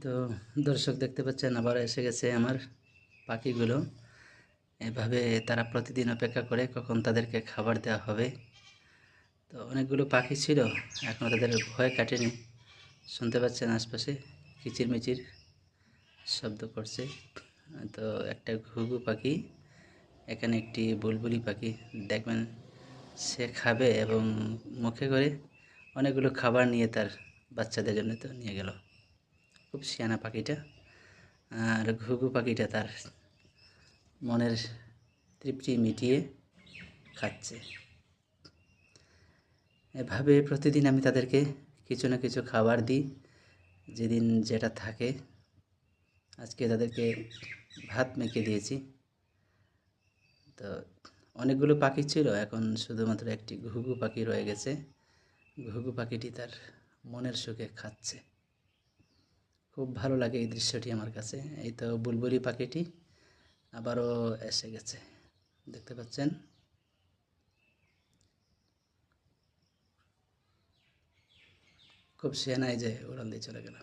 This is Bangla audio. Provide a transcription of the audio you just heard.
তো দর্শক দেখতে পাচ্ছেন আবার এসে গেছে আমার পাখিগুলো। এভাবে তারা প্রতিদিন অপেক্ষা করে কখন তাদেরকে খাবার দেওয়া হবে। তো অনেকগুলো পাখি ছিল এখনও তাদের ভয় কাটেনি। শুনতে পাচ্ছেন আশপাশে কিচিরমিচির শব্দ করছে। তো একটা ঘুঘু পাখি, এখানে একটি বুলবুলি পাখি। দেখবেন সে খাবে এবং মুখে করে অনেকগুলো খাবার নিয়ে তার বাচ্চাদের জন্য তো নিয়ে গেল। খুব শিয়ানা পাখিটা, আর ঘুঘু পাখিটা তার মনের তৃপ্তি মিটিয়ে খাচ্ছে। এভাবে প্রতিদিন আমি তাদেরকে কিছু না কিছু খাবার দিই। যেদিন যেটা থাকে, আজকে তাদেরকে ভাত মেখে দিয়েছি। তো অনেকগুলো পাখি ছিল, এখন শুধুমাত্র একটি ঘুঘু পাখি রয়ে গেছে। ঘুঘু পাখিটি তার মনের সুখে খাচ্ছে। খুব ভালো লাগে এই দৃশ্যটি আমার কাছে। এই তো বুলবুলি পাখিটি আবারও এসে গেছে। দেখতে পাচ্ছেন? খুব সেনাই যে উড়ান দিয়ে চলে গেল।